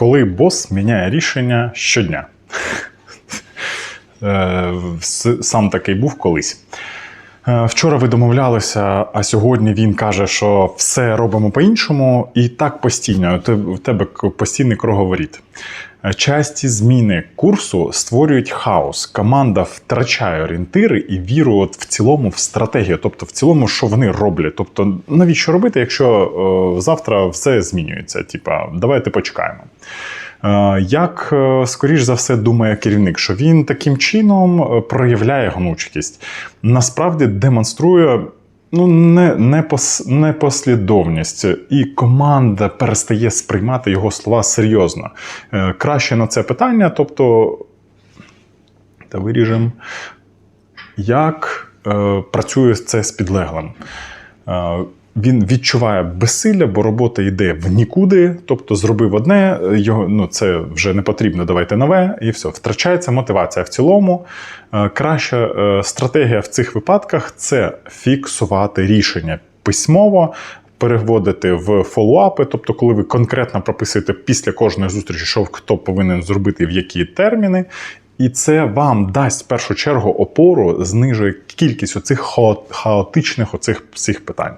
коли бос міняє рішення щодня. Е, Сам такий був колись. Е, Вчора ви домовлялися, а сьогодні він каже, що все робимо по-іншому, і так постійно. В тебе постійний круговоріт. Е, Часті зміни курсу створюють хаос. Команда втрачає орієнтири і віру от в цілому в стратегію, тобто в цілому, що вони роблять. Тобто, навіщо робити, якщо е, завтра все змінюється? Типа, давайте почекаємо. Е, Як, е, скоріш за все, думає керівник, що він таким чином е, проявляє гнучкість, насправді демонструє ну, не, не пос, непослідовність, і команда перестає сприймати його слова серйозно. Краще на це питання, тобто, та виріжемо, як е, працює це з підлеглим. Він відчуває безсилля, бо робота йде в нікуди, тобто зробив одне, його ну це вже не потрібно, давайте нове, і все. Втрачається мотивація в цілому. Е, Краща е, стратегія в цих випадках це фіксувати рішення письмово. Переводити в фоллоуапи, тобто, коли ви конкретно прописуєте після кожної зустрічі, що хто повинен зробити в які терміни, і це вам дасть в першу чергу опору, знижує кількість оцих хао- хаотичних оцих всіх питань.